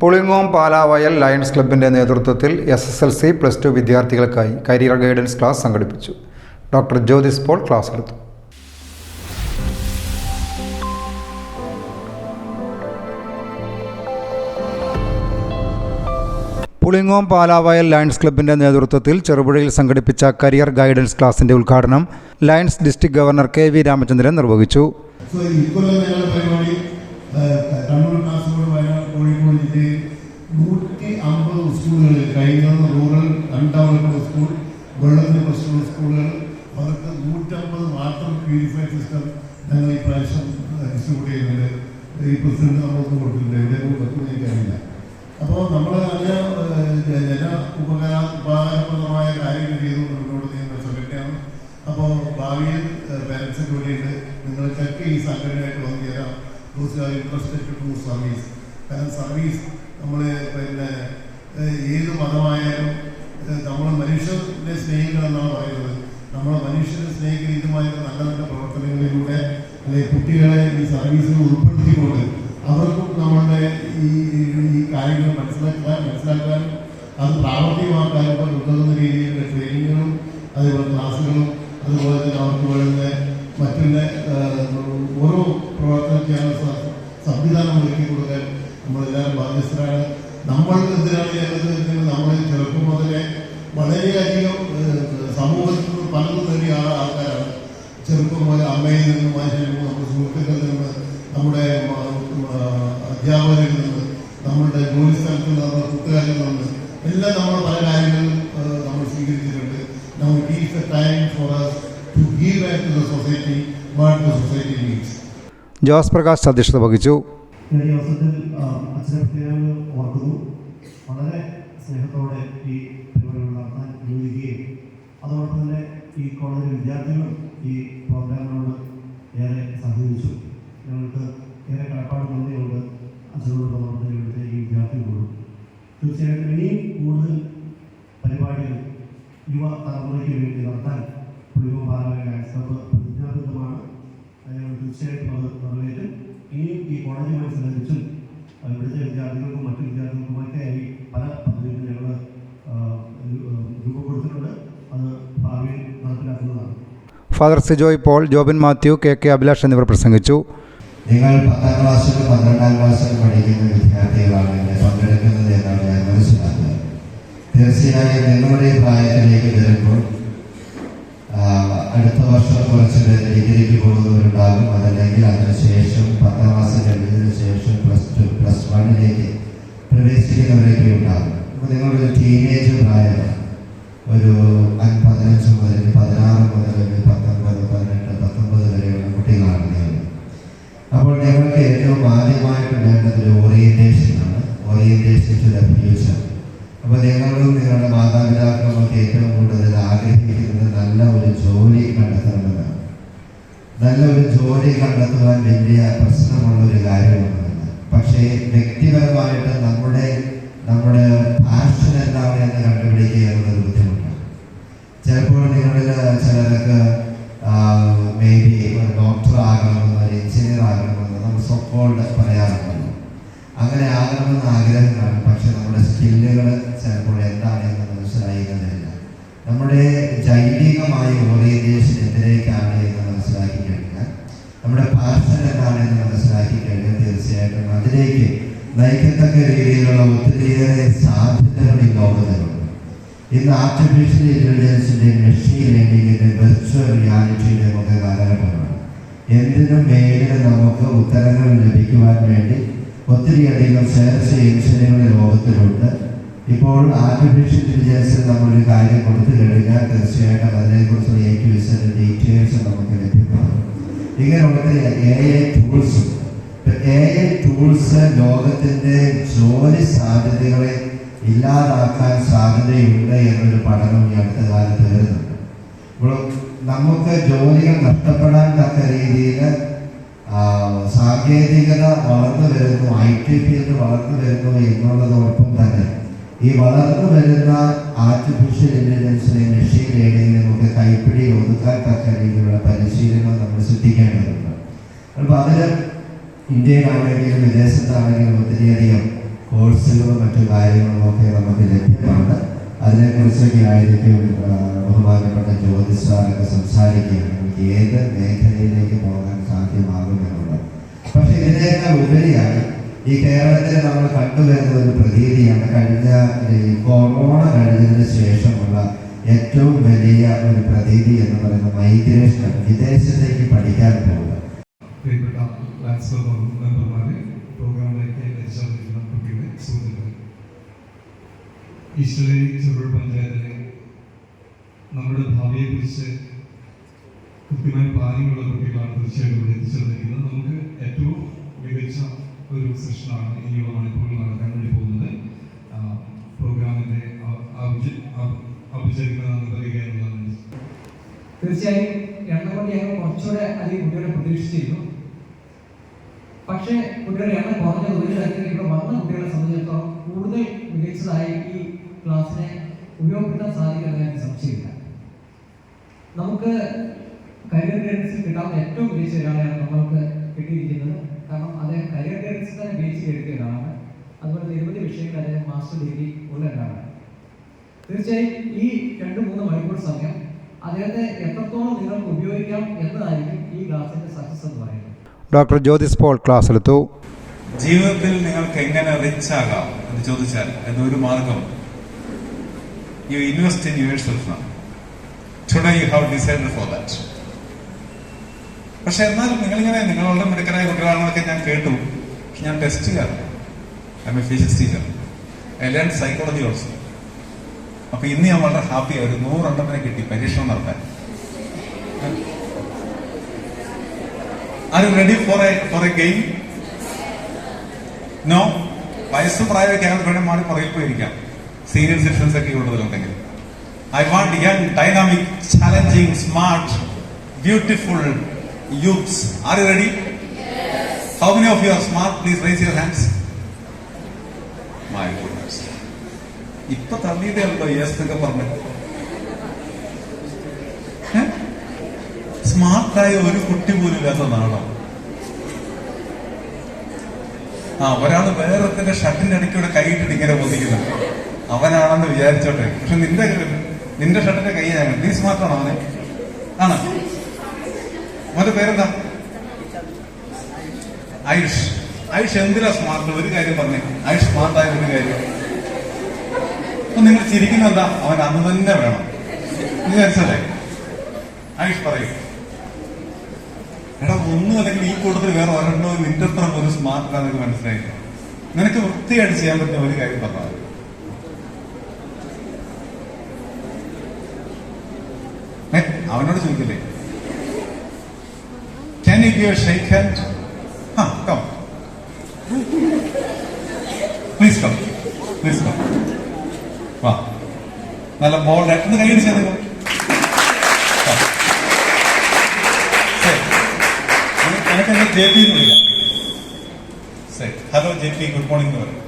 Pulingome Palavayal lions ക്ലബിന്റെ നേതൃത്വത്തിൽ S S L C plus two വിദ്യാർത്ഥികൾക്കായി കരിയർ ഗൈഡൻസ് ക്ലാസ് സംഘടിപ്പിച്ചു. ഡോക്ടർ ജ്യോതിസ് പോൾ ക്ലാസ് എടുത്തു. പുളിങ്ങോം പാലാവയൽ ലയൺസ് ക്ലബിന്റെ നേതൃത്വത്തിൽ ചെറുപുഴയിൽ സംഘടിപ്പിച്ച കരിയർ ഗൈഡൻസ് ക്ലാസിന്റെ ഉദ്ഘാടനം lions district governor K V Ramachandran നിർവഹിച്ചു. ജില്ലയിൽ നൂറ്റി അമ്പത് സ്കൂളുകളിൽ കഴിഞ്ഞത് റൂറൽ അൺഡെവലപ്ഡ് സ്കൂൾ വെള്ളത്തിന് പ്രശ്നമുള്ള സ്കൂളുകൾ അതൊക്കെ നൂറ്റമ്പത് വാട്ടർ പ്യൂരിഫൈ സിസ്റ്റം ഞങ്ങൾ ഈ പ്രാവശ്യം ഡിസ്ട്രിബ്യൂട്ട് ചെയ്യുന്നുണ്ട്. ഈ പ്രസിഡന്റ് നമ്മളൊന്നും കൊടുത്തിട്ടുണ്ട് എവിടെ പറ്റുമെന്ന് എനിക്കറിയില്ല അപ്പോൾ നമ്മൾ നല്ല ജന ഉപകാര ഉപകാരപ്രദമായ കാര്യങ്ങൾ ചെയ്തു മുന്നോട്ട് നീങ്ങുന്ന സംഘടനയാണ്. അപ്പോൾ ഭാവിയിൽ പാരൻസിന് വേണ്ടിയിട്ട് നിങ്ങൾക്കൊക്കെ ഈ സംഘടനയായിട്ട് വന്നു ചേരാം. ദോസ് ഇൻട്രസ്റ്റഡ് സർവീസ് കാരണം സർവീസ് നമ്മൾ പിന്നെ ഏത് മതമായാലും നമ്മൾ മനുഷ്യനെ സ്നേഹിക്കണമെന്നാണ് പറയുന്നത്. നമ്മൾ മനുഷ്യനെ സ്നേഹിക്കുന്ന ഇതുമായിട്ട് നല്ല നല്ല പ്രവർത്തനങ്ങളിലൂടെ അല്ലെ കുട്ടികളെ ഈ സർവീസിൽ ഉൾപ്പെടുത്തിക്കൊണ്ട് അവർക്കും നമ്മളുടെ ഈ ഈ കാര്യങ്ങൾ മനസ്സിലാക്കാൻ മനസ്സിലാക്കാനും അത് പ്രാവർത്തികമാക്കാനും ഉതകുന്ന രീതിയിലുള്ള ട്രെയിനിങ്ങുകളും ചെറുപ്പം മുതൽ അമ്മയിൽ നിന്നും അതിൽ നിന്നും നമ്മുടെ സുഹൃത്തുക്കളിൽ നിന്ന് നമ്മുടെ അധ്യാപകരിൽ നിന്ന് നമ്മളുടെ ജോലി സ്ഥലത്ത് നിന്ന് നമ്മുടെ കൂട്ടുകാരിൽ നിന്ന് എല്ലാം നമ്മൾ പല കാര്യങ്ങളും നമ്മൾ സ്വീകരിച്ചിട്ടുണ്ട്. Now it is time for us to give back to the society what the society needs. Jose Prakash അധ്യക്ഷത വഹിച്ചു. ഞാൻ ഈ അവസരത്തിൽ അച്ഛനെ പ്രത്യേകം ഓർക്കുന്നു. വളരെ സ്നേഹത്തോടെ ഈ പരിപാടികൾ നടത്താൻ അനുവദിക്കുകയും അതോടൊപ്പം തന്നെ ഈ കോളേജിലെ വിദ്യാർത്ഥികളും ഈ പ്രോഗ്രാമിനോട് ഏറെ സഹകരിച്ചു. ഞങ്ങൾക്ക് ഏറെ കടപ്പാട് നന്ദിയുണ്ട്. അച്ഛനോട് ഇവിടുത്തെ ഈ വിദ്യാർത്ഥികളോടും. തീർച്ചയായിട്ടും ഇനിയും കൂടുതൽ പരിപാടികൾ യുവ തലമുറയ്ക്ക് വേണ്ടി നടത്താൻ പുളിമ ക്ലബ്ബ് പ്രതിജ്ഞാബദ്ധമാണ്. ഞങ്ങൾ തീർച്ചയായിട്ടും അത് നിറവേറ്റും. ഇനിയും ഈ കോളേജുമായി സഹകരിച്ചും ഇവിടുത്തെ വിദ്യാർത്ഥികൾക്കും മറ്റു വിദ്യാർത്ഥികൾക്കുമൊക്കെയായി പല പദ്ധതികളും ഞങ്ങൾ രൂപം കൊടുത്തിട്ടുണ്ട് അത് ഭാവിയിൽ നടപ്പിലാക്കുന്നതാണ്. Father Sijoy Paul Jobin Mathew K K Abhilash എന്നിവർ പ്രസംഗിച്ചു. നിങ്ങൾ പത്താം ക്ലാസ്സിലും പന്ത്രണ്ടാം ക്ലാസ്സിലും പഠിക്കുന്ന വിദ്യാർത്ഥികളാണ് ഇവിടെ പങ്കെടുക്കുന്നത് എന്നാണ് ഞാൻ മനസ്സിലാക്കുന്നത്. തീർച്ചയായും നിങ്ങളുടെ പ്രായത്തിലേക്ക് വരുമ്പോൾ അടുത്ത വർഷം കുറച്ച് ഡിഗ്രിക്ക് പോകുന്നവരുണ്ടാകും. അതല്ലെങ്കിൽ അതിനുശേഷം പത്താം ക്ലാസ് കഴിഞ്ഞതിന് ശേഷം പ്ലസ് ടു പ്ലസ് വണ്ണിലേക്ക് പ്രവേശിക്കുന്നവരൊക്കെ ഉണ്ടാകും. അപ്പോൾ നിങ്ങളൊരു ടീനേജ് പ്രായമാണ് ഒരു പതിനഞ്ച് മുതൽ പതിനാറ് മുതൽ ഒരു പത്തൊമ്പത് പതിനെട്ട് പത്തൊമ്പത് വരെയുള്ള കുട്ടികളാണ് അപ്പോൾ ഞങ്ങൾക്ക് ഏറ്റവും ആദ്യമായിട്ട് വേണ്ടത് ഒരു ഓറിയന്റേഷനാണ് ഓറിയന്റേഷൻ ടു ദ അപ്പോൾ നിങ്ങളും നിങ്ങളുടെ മാതാപിതാക്കളുമൊക്കെ ഏറ്റവും കൂടുതൽ ആഗ്രഹിക്കുന്നത് നല്ല ഒരു ജോലി കണ്ടെത്തണമെന്നാണ്. നല്ല ഒരു ജോലി കണ്ടെത്തുവാൻ വലിയ പ്രശ്നമുള്ള ഒരു കാര്യമാണ് പക്ഷേ വ്യക്തിപരമായിട്ട് നമ്മുടെ നമ്മുടെ ചിലരൊക്കെ മേ ബി ഡോക്ടർ ആകണമെന്ന് എഞ്ചിനീയർ ആകണമെന്ന് നമ്മൾ സൊക്കോൾഡ് പറയാറുണ്ടല്ലോ അങ്ങനെ ആകണമെന്ന് ആഗ്രഹം പക്ഷെ നമ്മുടെ സ്കില്ലുകൾ ചിലപ്പോൾ എന്താണെന്ന് മനസ്സിലായിരുന്നില്ല നമ്മുടെ ജൈവികമായ ഓറിയന്റേഷൻ എന്തിലേക്കാണ് എന്ന് മനസ്സിലാക്കി കഴിഞ്ഞാൽ നമ്മുടെ പാഷൻ എന്താണെന്ന് മനസ്സിലാക്കി കഴിഞ്ഞാൽ തീർച്ചയായിട്ടും അതിലേക്ക് നയിക്കത്തക്ക രീതിയിലുള്ള ഒത്തിരിയേറെ സാധ്യതകൾ ഈ ലോകത്തിലുണ്ട്. ഇന്ന് ആർട്ടിഫിഷ്യൽ ഇന്റലിജൻസിന്റെ മെഷീൻ ലേണിംഗിന്റെ വെർച്വൽ റിയാലിറ്റിയുടെ ഒക്കെ കാലഘട്ടമാണ്. എന്തിനും മേഖല നമുക്ക് ഉത്തരങ്ങൾ ലഭിക്കുവാൻ വേണ്ടി ഒത്തിരിയധികം സെർച്ച് എഞ്ചിനുകൾ ലോകത്തിലുണ്ട്. ഇപ്പോൾ ആർട്ടിഫിഷ്യൽ ഇന്റലിജൻസ് നമ്മളൊരു കാര്യം കൊടുത്തു കഴിഞ്ഞാൽ തീർച്ചയായിട്ടും അതിനെക്കുറിച്ചുള്ള ഏക്യൂസിന്റെ ഡീറ്റെയിൽസ് നമുക്ക് ലഭ്യമാണ് ഇങ്ങനെ എ എ ടൂൾസും എ ഐ ടൂൾസ് ലോകത്തിന്റെ ജോലി സാധ്യതകളെ ഇല്ലാതാക്കാൻ സാധ്യതയുണ്ട് എന്നൊരു പഠനം ഈ അടുത്ത കാലത്ത് വരുന്നുണ്ട്. നമുക്ക് ജോലികൾ നഷ്ടപ്പെടാൻ തക്ക രീതിയിൽ സാങ്കേതികത വളർന്നു വരുന്നു ഐ ടി ഫീൽഡ് വളർന്നു വരുന്നു എന്നുള്ളതോടൊപ്പം തന്നെ. ഈ വളർന്നു വരുന്ന ആർട്ടിഫിഷ്യൽ ഇന്റലിജൻസിനെ മെഷീൻ ലേണിങ്ങിനെ നമുക്ക് കൈപ്പിടി ഒതുക്കാൻ തക്ക രീതിയിലുള്ള പരിശീലനം നമ്മൾ സൃഷ്ടിക്കേണ്ടതുണ്ട്. അപ്പോൾ അതിൽ ഇന്ത്യയിലാണെങ്കിലും വിദേശത്താണെങ്കിലും ഒത്തിരിയധികം കോഴ്സുകളും മറ്റു കാര്യങ്ങളും ഒക്കെ നമുക്ക് ലഭ്യമാണ്. അതിനെക്കുറിച്ചൊക്കെ ആയിരിക്കും ബഹുമാനപ്പെട്ട ജ്യോതിഷാരൊക്കെ സംസാരിക്കുകയാണ്. നമുക്ക് ഏത് മേഖലയിലേക്ക് പോകാൻ സാധ്യമാകുമെന്നുള്ളത് പക്ഷെ ഇതിനേക്കാൾ ഉപരിയായി ഈ കേരളത്തിൽ നമ്മൾ കണ്ടുവരുന്ന ഒരു പ്രതീതിയാണ് കഴിഞ്ഞ ഈ കൊറോണ കഴിഞ്ഞതിന് ശേഷമുള്ള ഏറ്റവും വലിയ ഒരു പ്രതീതി എന്ന് പറയുന്ന മൈഗ്രേഷൻ വിദേശത്തേക്ക് പഠിക്കാൻ പോകുക ഈശ്വരി ചെറുപുഴ പഞ്ചായത്തിലെ നമ്മുടെ ഭാവിയെക്കുറിച്ച് കൃത്യമായ പ്ലാനിങ്ങുള്ള കുട്ടികളാണ് തീർച്ചയായിട്ടും ഇവിടെ എത്തിച്ചേർന്നിരിക്കുന്നത്. നമുക്ക് ഏറ്റവും മികച്ച ഒരു സെഷനാണ് ഇനിയുള്ള മണിക്കൂറിൽ നടക്കാൻ വേണ്ടി പോകുന്നത്. പ്രോഗ്രാമിന്റെ ഔപചാരികത നന്ദി പറയുക എന്നുള്ളതാണ് തീർച്ചയായും ഞങ്ങൾ കുറച്ചുകൂടെ അധികം കുട്ടികളെ പ്രതീക്ഷിച്ചിരുന്നു. പക്ഷേ കുട്ടികളുടെ എണ്ണം കുറഞ്ഞത് ഒരു ഇവിടെ വന്ന കുട്ടികളെ സംബന്ധിച്ചിടത്തോളം കൂടുതൽ മികച്ചതായി ഈ ക്ലാസ്സിനെ ഉപയോഗപ്പെടുത്താൻ സാധിക്കുമെന്ന് എനിക്ക് സംശയമില്ല. നമുക്ക് കരിയർ ഗൈഡൻസ് കിട്ടാവുന്ന ഏറ്റവും മികച്ച ഒരാളെയാണ് നമ്മൾക്ക് കിട്ടിയിരിക്കുന്നത്. കാരണം അദ്ദേഹം കരിയർ ഗൈഡൻസ് തന്നെ ബേസ് എടുത്ത ഒരാളാണ് അതുപോലെ നിരവധി വിഷയങ്ങൾ അദ്ദേഹം മാസ്റ്റർ ഡിഗ്രി ഉള്ള ഒരാളാണ് തീർച്ചയായും ഈ രണ്ട് മൂന്ന് മണിക്കൂർ സമയം അദ്ദേഹത്തെ എത്രത്തോളം നിങ്ങൾക്ക് ഉപയോഗിക്കാം എന്നതായിരിക്കും ഈ ക്ലാസിന്റെ സക്സസ് എന്ന് പറയുന്നത്. ഡോക്ടർ ജ്യോതിസ് പോൾ ക്ലാസ് എടുത്തു ജീവിതത്തിൽ നിങ്ങൾക്ക് എങ്ങനെ റിച്ച് ആകാം എന്ന് ചോദിച്ചാൽ എന്നൊരു മാർഗം you invest in yourself now. Today you have decided for that. പക്ഷെ എന്നാൽ നിങ്ങളിങ്ങനെ നിങ്ങളുടെ മിടുക്കനായ കുട്ടികളാണെന്നൊക്കെ ഞാൻ കേട്ടു. പക്ഷെ ഞാൻ ടെസ്റ്റ് ചെയ്യാറുണ്ട് I'm physics teacher I learn psychology also അപ്പൊ ഇന്ന് ഞാൻ വളരെ ഹാപ്പി ഒരു നൂറെണ്ണത്തിനെ കിട്ടി പരീക്ഷണം നടത്താൻ. Are ready for a for a game no വയസ്സ് പ്രായമൊക്കെ അയാൾ വേണം മാറി പുറകിൽ പോയിരിക്കാം. സീനിയർ സിറ്റിസൺസ് ഒക്കെ ഉള്ളതിലുണ്ടെങ്കിൽ I want young dynamic challenging smart beautiful youths are you ready how many of you are smart please raise your hands my goodness ഇപ്പൊ തള്ളിയതേ ഉണ്ടോ യെസ് എന്നൊക്കെ പറഞ്ഞു. സ്മാർട്ടായ ഒരു കുട്ടി പോലും ഇല്ലാത്ത നാടോ ആ ഒരാൾ വേറൊരുത്തിന്റെ ഷർട്ടിന്റെ അടിക്കൂടെ കൈയിട്ടിട്ട് ഇങ്ങനെ പൊതിക്കുന്നുണ്ട് അവനാണെന്ന് വിചാരിച്ചോട്ടെ. പക്ഷെ നിന്റെ നിന്റെ ഷർട്ടിന്റെ കൈ ഞാൻ നീ സ്മാർട്ടാണോ അവനെ? ആണ്? അവന്റെ പേരെന്താ? ആയുഷ്. ആയുഷ് എന്തിനാ സ്മാർട്ട്? ഒരു കാര്യം പറഞ്ഞേ. ആയുഷ് സ്മാർട്ടായ ഒരു കാര്യം. അപ്പൊ നിങ്ങൾ ചിരിക്കുന്ന എന്താ? അവൻ അന്ന് തന്നെ വേണം. വിചാരിച്ചല്ലേ മനസ്സിലായി ആയുഷ് പറയൂ. എടാ ഒന്നും അല്ലെങ്കിൽ ഈ കൂട്ടത്തിൽ വേറെ ഒരെണ്ണോ നിന്റെ അത്ര ഒരു സ്മാർട്ട് നിനക്ക് മനസ്സിലായില്ല. നിനക്ക് വൃത്തിയായിട്ട് ചെയ്യാൻ പറ്റുന്ന ഒരു കാര്യം പറഞ്ഞാൽ അവനോട് ചോദിക്കില്ലേ can you give shake hand ആ come please come please come വാ. നല്ല ബോൾ ഒന്ന് കൈയടിച്ചാൽ നിങ്ങൾ എനിക്ക് എന്നെ ജെ പി എന്ന് വിളിക്കാം. Hello J P good morning എന്ന് പറയും.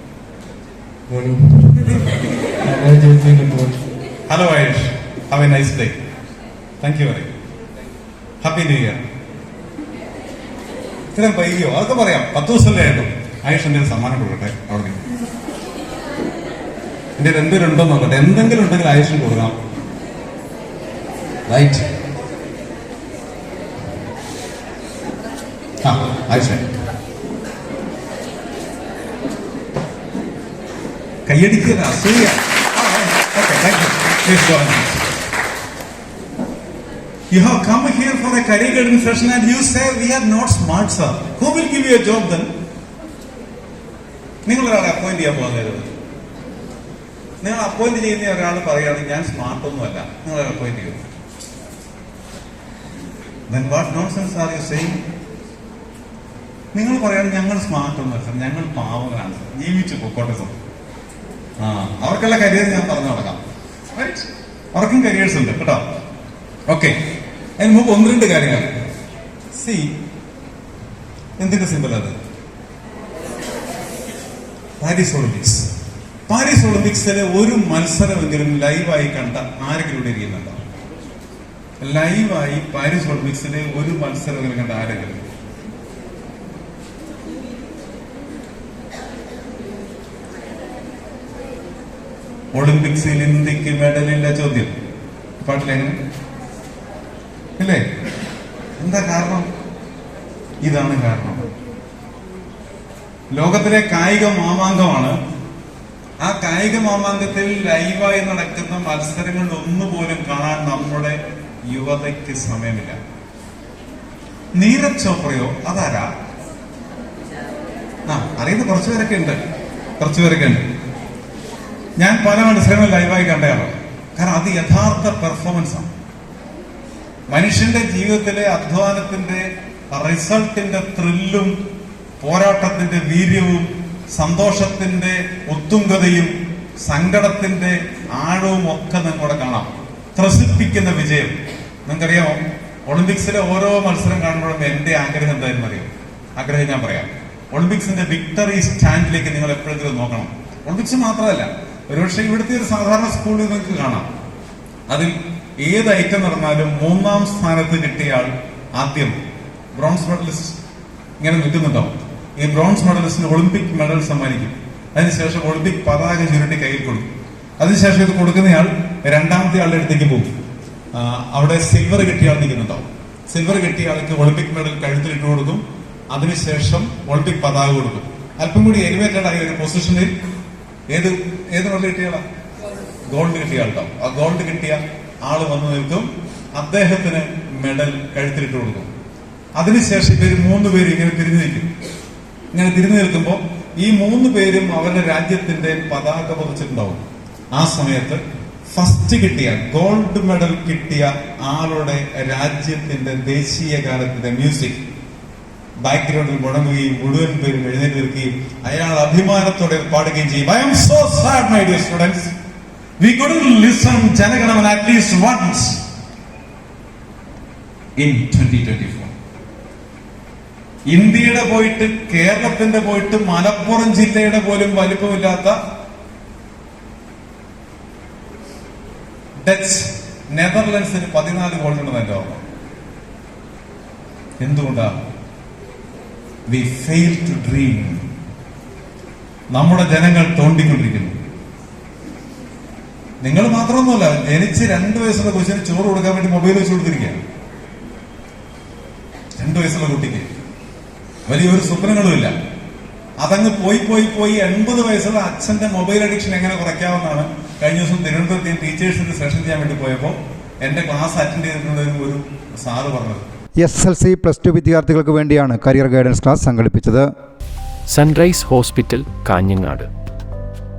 Hello Ayush have a nice day thank you very happy new year ഇത്രയും വൈകിയോ? അതൊക്കെ പറയാം. പത്ത് ദിവസമല്ലേ ആയിട്ടും ആയുഷ് എന്റെ സമ്മാനം കൊടുക്കട്ടെ? അവിടെ എന്റെ എന്തെങ്കിലും ഉണ്ടോ നോക്കട്ടെ. എന്തെങ്കിലും ഉണ്ടെങ്കിൽ ആയുഷിന് കൊടുക്കാം. റൈറ്റ് ആ ആയിഷ. കയ്യടിക്കുക അസൂയ. Okay thank you You have come here for a career guidance session and you say we are not smart, sir. Who will give you a job then? നിങ്ങൾ ഒരാളെ അപ്പോയിന്റ് ചെയ്യാൻ പോകുന്നത് നിങ്ങൾ അപ്പോയിന്റ് ചെയ്യുന്ന ഒരാൾ പറയുകയാണെങ്കിൽ ഞാൻ സ്മാർട്ട് ഒന്നുമല്ല. നിങ്ങൾ അപ്പോയിന്റ് ചെയ്യും. Then what nonsense are you saying? നിങ്ങൾ പറയുകയാണെങ്കിൽ ഞങ്ങൾ സ്മാർട്ട് ഒന്നുമല്ല സർ ഞങ്ങൾ പാവങ്ങളാണ് സർ ജീവിച്ചു പൊക്കോട്ടെ സർ ആ അവർക്കുള്ള കരിയർ ഞാൻ പറഞ്ഞു തുടങ്ങാം. Right? അവർക്കും കരിയേഴ്സ് ഉണ്ട് കേട്ടോ? ഓക്കെ അതിന് മുമ്പ് ഒന്ന് രണ്ട് കാര്യങ്ങൾ. സി. എന്തിന്റെ സിമ്പിൾ അത്? പാരീസ് ഒളിമ്പിക്സ് പാരീസ് ഒളിമ്പിക്സിലെ ഒരു മത്സരമെങ്കിലും ലൈവായി കണ്ട ആരെങ്കിലും ഇരിക്കുന്നുണ്ടോ? ലൈവായി പാരീസ് ഒളിമ്പിക്സിലെ ഒരു മത്സരമെങ്കിലും കണ്ട ആരെങ്കിലും? ഒളിമ്പിക്സിൽ ഇന്ത്യയ്ക്ക് മെഡലില്ല ചോദ്യം. പാട്ടിലെങ്ങനെ ഇല്ലേ എന്താ കാരണം? ഇതാണ് കാരണം. ലോകത്തിലെ കായിക മാമാങ്കമാണ്. ആ കായിക മാമാങ്കത്തിൽ ലൈവായി നടക്കുന്ന മത്സരങ്ങൾ ഒന്നുപോലും കാണാൻ നമ്മുടെ യുവതയ്ക്ക് സമയമില്ല. നീരജ് ചോപ്രയോ അതാരാ? ആ അറിയുന്ന കുറച്ചുപേരൊക്കെ ഉണ്ട്. കുറച്ചുപേരൊക്കെ ഉണ്ട്. ഞാൻ പല മത്സരങ്ങളും ലൈവായി കണ്ടതാണ്. കാരണം അത് യഥാർത്ഥ പെർഫോമൻസ് ആണ്. മനുഷ്യന്റെ ജീവിതത്തിലെ അധ്വാനത്തിന്റെ റിസൾട്ടിന്റെ ത്രില്ലും പോരാട്ടത്തിന്റെ വീര്യവും സന്തോഷത്തിന്റെ ഒത്തുങ്കതയും സങ്കടത്തിന്റെ ആഴവും ഒക്കെ നിങ്ങളുടെ കാണാം. ത്രസിപ്പിക്കുന്ന വിജയം. നിങ്ങൾക്കറിയാമോ? ഒളിമ്പിക്സിലെ ഓരോ മത്സരം കാണുമ്പോഴും എന്റെ ആഗ്രഹം എന്തായിരുന്നു അറിയാം? ആഗ്രഹം ഞാൻ പറയാം. ഒളിമ്പിക്സിന്റെ വിക്ടറി സ്റ്റാൻഡിലേക്ക് നിങ്ങൾ എപ്പോഴെങ്കിലും നോക്കണം. ഒളിമ്പിക്സ് മാത്രമല്ല ഒരുപക്ഷെ ഇവിടുത്തെ ഒരു സാധാരണ സ്കൂളിൽ നിങ്ങൾക്ക് കാണാം. അതിൽ ഏത് ഐറ്റം നടന്നാലും മൂന്നാം സ്ഥാനത്ത് കിട്ടിയ ആൾ ആദ്യം ബ്രോൺസ് മെഡലിസ്റ്റ് ഇങ്ങനെ നിൽക്കുന്നുണ്ടാവും ഈ ബ്രോൺസ് മെഡലിസ്റ്റിന് ഒളിമ്പിക് മെഡൽ സമ്മാനിക്കും. അതിനുശേഷം ഒളിമ്പിക് പതാക ചുരുട്ടി കയ്യിൽ കൊടുക്കും. അതിനുശേഷം ഇത് കൊടുക്കുന്നയാൾ രണ്ടാമത്തെ ആളുടെ അടുത്തേക്ക് പോകും. അവിടെ സിൽവർ കിട്ടിയ ആൾ നിൽക്കുന്നുണ്ടാവും സിൽവർ കിട്ടിയ ആൾക്ക് ഒളിമ്പിക് മെഡൽ കഴുത്തിൽ ഇട്ട് കൊടുക്കും. അതിനുശേഷം ഒളിമ്പിക് പതാക കൊടുക്കും. അല്പം കൂടി എലിവേറ്റഡ് ആയ ഒരു പൊസിഷനിൽ ഏത് ഏത് മെഡൽ കിട്ടിയ ആളാ? ഗോൾഡ് കിട്ടിയ ആളുണ്ടാവും ആ ഗോൾഡ് കിട്ടിയ ആൾ വന്നു നിൽക്കും. അദ്ദേഹത്തിന് മെഡൽ കഴുത്തിലിട്ട് കൊടുക്കും. അതിനുശേഷം ഇവർ മൂന്ന് പേര് ഇങ്ങനെ തിരിഞ്ഞു നിൽക്കും. ഇങ്ങനെ തിരിഞ്ഞു നിൽക്കുമ്പോൾ ഈ മൂന്ന് പേരും അവരുടെ രാജ്യത്തിന്റെ പതാക പതിച്ചിട്ടുണ്ടാവും. ആ സമയത്ത് ഫസ്റ്റ് കിട്ടിയ ഗോൾഡ് മെഡൽ കിട്ടിയ ആളുടെ രാജ്യത്തിന്റെ ദേശീയ ഗാനത്തിന്റെ മ്യൂസിക് ബാക്ക്ഗ്രൗണ്ടിൽ മുടങ്ങുകയും മുഴുവൻ പേരും എഴുന്നേറ്റ് നിൽക്കുകയും അയാൾ അഭിമാനത്തോടെ പാടുകയും ചെയ്യും. I'm so sad my dear students we couldn't Janaganamana at least once in twenty twenty four ഇന്ത്യയുടെ പോയിട്ട് കേരളത്തിന്റെ പോയിട്ട് മലപ്പുറം ജില്ലയുടെ പോലും വലിപ്പമില്ലാത്ത ഡച്ച് നെതർലൻഡ്സിന് പതിനാല് ഗോൾഡുണ്ടെന്ന് എന്റെ ഓർമ്മ. എന്തുകൊണ്ടാ? വി ഫെയിൽ ടു ഡ്രീം നമ്മുടെ ജനങ്ങൾ തോണ്ടിക്കൊണ്ടിരിക്കുന്നു. നിങ്ങൾ മാത്രമൊന്നുമല്ല എനിക്ക് രണ്ട് വയസ്സുള്ള കൊച്ചിന് ചോറ് കൊടുക്കാൻ വേണ്ടി മൊബൈൽ വെച്ച് കൊടുത്തിരിക്കുക രണ്ടു വയസ്സുള്ള കുട്ടിക്ക്. വലിയൊരു സ്വപ്നങ്ങളുമില്ല അതങ്ങ് പോയി പോയി പോയി എൺപത് വയസ്സുള്ള അച്ഛന്റെ മൊബൈൽ അഡിക്ഷൻ എങ്ങനെ കുറയ്ക്കാമെന്നാണ് കഴിഞ്ഞ ദിവസം തിരുവനന്തപുരത്ത് ഞാൻ ടീച്ചേഴ്സിന്റെ സെഷൻ ചെയ്യാൻ വേണ്ടി പോയപ്പോൾ എന്റെ ക്ലാസ് അറ്റൻഡ് ചെയ്തിട്ടുള്ള ഒരു- ഒരു സാറ് പറഞ്ഞത്. S L C plus two വിദ്യാർത്ഥികൾക്ക് വേണ്ടിയാണ് കരിയർ ഗൈഡൻസ് ക്ലാസ് സംഘടിപ്പിച്ചത്. സൺറൈസ് ഹോസ്പിറ്റൽ കാഞ്ഞങ്ങാട്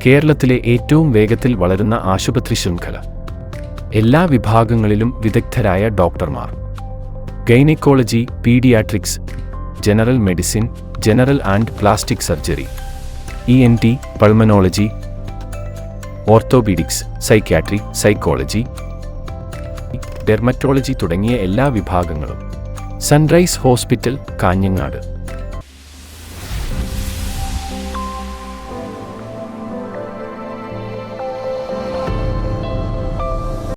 കേരളത്തിലെ ഏറ്റവും വേഗത്തിൽ വളരുന്ന ആശുപത്രി ശൃംഖല. എല്ലാ വിഭാഗങ്ങളിലും വിദഗ്ധരായ ഡോക്ടർമാർ. Gynaecology paediatrics general medicine general and plastic surgery E N T pulmonology orthopaedics psychiatry psychology dermatology തുടങ്ങിയ എല്ലാ വിഭാഗങ്ങളും. Sunrise hospital Kanhangad.